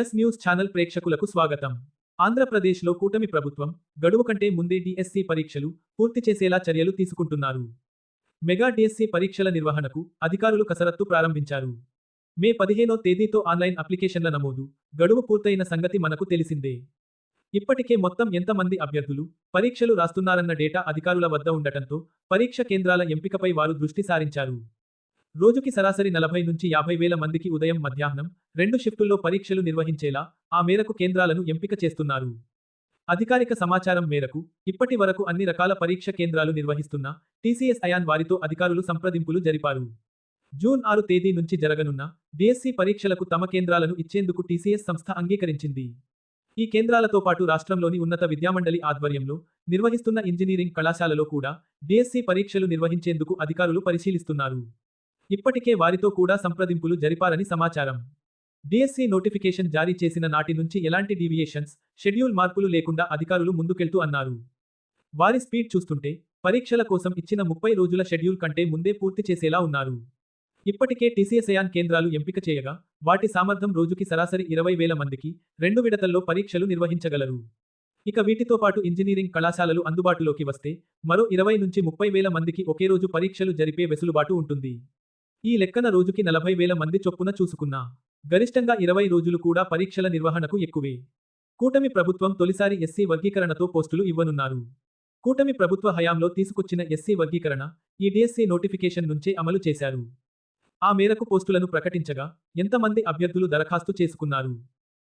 Yes news channel ప్రేక్షకులకు స్వాగతం. ఆంధ్రప్రదేశ్లో కూటమి ప్రభుత్వం గడువు కంటే ముందే డిఎస్సి పరీక్షలు పూర్తి చేసేలా చర్యలు తీసుకుంటున్నారు. మెగా డిఎస్సి పరీక్షల నిర్వహణకు అధికారులు కసరత్తు ప్రారంభించారు. మే పదిహేనో తేదీతో ఆన్లైన్ అప్లికేషన్ల నమోదు గడువు పూర్తయిన సంగతి మనకు తెలిసిందే. ఇప్పటికే మొత్తం ఎంతమంది అభ్యర్థులు పరీక్షలు రాస్తున్నారన్న డేటా అధికారుల వద్ద ఉండటంతో పరీక్ష కేంద్రాల ఎంపికపై వారు దృష్టి సారించారు. రోజుకి సరాసరి నలభై నుంచి యాభై వేల మందికి ఉదయం మధ్యాహ్నం రెండు షిఫ్టుల్లో పరీక్షలు నిర్వహించేలా ఆ మేరకు కేంద్రాలను ఎంపిక చేస్తున్నారు. అధికారిక సమాచారం మేరకు ఇప్పటి వరకు అన్ని రకాల పరీక్ష కేంద్రాలు నిర్వహిస్తున్న టీసీఎస్ అయాన్ వారితో అధికారులు సంప్రదింపులు జరిపారు. జూన్ ఆరు తేదీ నుంచి జరగనున్న డిఎస్సి పరీక్షలకు తమ కేంద్రాలను ఇచ్చేందుకు టీసీఎస్ సంస్థ అంగీకరించింది. ఈ కేంద్రాలతో పాటు రాష్ట్రంలోని ఉన్నత విద్యామండలి ఆధ్వర్యంలో నిర్వహిస్తున్న ఇంజనీరింగ్ కళాశాలలో కూడా డిఎస్సి పరీక్షలు నిర్వహించేందుకు అధికారులు పరిశీలిస్తున్నారు. ఇప్పటికే వారితో కూడా సంప్రదింపులు జరిపారని సమాచారం. డిఎస్సి నోటిఫికేషన్ జారీ చేసిన నాటి నుంచి ఎలాంటి డీవియేషన్స్ షెడ్యూల్ మార్పులు లేకుండా అధికారులు ముందుకెళ్తూ అన్నారు. వారి స్పీడ్ చూస్తుంటే పరీక్షల కోసం ఇచ్చిన ముప్పై రోజుల షెడ్యూల్ కంటే ముందే పూర్తి చేసేలా ఉన్నారు. ఇప్పటికే టీసీఎస్ఐఆన్ కేంద్రాలు ఎంపిక చేయగా వాటి సామర్థ్యం రోజుకి సరాసరి ఇరవై వేల మందికి రెండు విడతల్లో పరీక్షలు నిర్వహించగలరు. ఇక వీటితో పాటు ఇంజనీరింగ్ కళాశాలలు అందుబాటులోకి వస్తే మరో ఇరవై నుంచి ముప్పై వేల మందికి ఒకే రోజు పరీక్షలు జరిపే వెసులుబాటు ఉంటుంది. ఈ లెక్కన రోజుకి నలభై వేల మంది చొప్పున చూసుకున్నా. గరిష్టంగా ఇరవై రోజులు కూడా పరీక్షల నిర్వహణకు ఎక్కువే. కూటమి ప్రభుత్వం తొలిసారి ఎస్సీ వర్గీకరణతో పోస్టులు ఇవ్వనున్నారు. కూటమి ప్రభుత్వ హయాంలో తీసుకొచ్చిన ఎస్సీ వర్గీకరణ ఈ డిఎస్సీ నోటిఫికేషన్ నుంచే అమలు చేశారు. ఆ మేరకు పోస్టులను ప్రకటించగా ఎంతమంది అభ్యర్థులు దరఖాస్తు చేసుకున్నారు?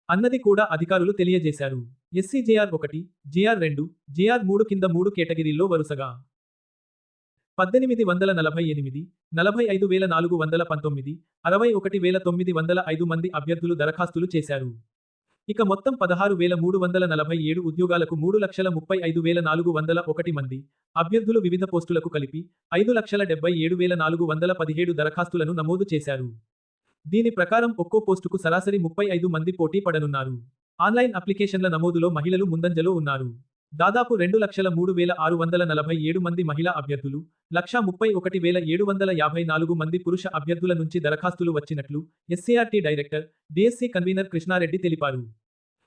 అన్నది కూడా అధికారులు తెలియజేశారు. ఎస్సీ జేఆర్ ఒకటి జేఆర్ రెండు జేఆర్ మూడు కింద మూడు కేటగిరీల్లో వరుసగా పద్దెనిమిది వందల నలభై ఎనిమిది నలభై ఐదు వేల నాలుగు వందల పంతొమ్మిది అరవై ఒకటి వేల తొమ్మిది వందల ఐదు మంది అభ్యర్థులు దరఖాస్తులు చేశారు. ఇక మొత్తం పదహారు వేల మూడు వందల నలభై ఏడు ఉద్యోగాలకు మూడు లక్షల ముప్పై ఐదు వేల నాలుగు వందల ఒకటి మంది అభ్యర్థులు వివిధ పోస్టులకు కలిపి ఐదు లక్షల డెబ్బై ఏడు వేల నాలుగు వందల పదిహేడు దరఖాస్తులను నమోదు చేశారు. దీని ప్రకారం ఒక్కో పోస్టుకు సరాసరి ముప్పై ఐదు మంది పోటీ పడనున్నారు. ఆన్లైన్ అప్లికేషన్ల నమోదులో మహిళలు ముందంజలో ఉన్నారు. దాదాపు రెండు లక్షల మూడు వేల ఆరు వందల నలభై ఏడు మంది మహిళా అభ్యర్థులు లక్షా ముప్పై ఒకటి వేల ఏడు వందల యాభై నాలుగు మంది పురుష అభ్యర్థుల నుంచి దరఖాస్తులు వచ్చినట్లు SCRT director DSC convener Krishnareddy తెలిపారు.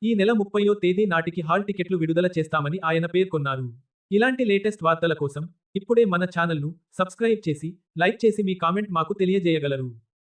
ఈ నెల ముప్పయో తేదీ నాటికి హాల్ టికెట్లు విడుదల చేస్తామని ఆయన పేర్కొన్నారు. ఇలాంటి లేటెస్ట్ వార్తల కోసం ఇప్పుడే మన ఛానల్ను సబ్స్క్రైబ్ చేసి లైక్ చేసి మీ కామెంట్ మాకు తెలియజేయగలరు.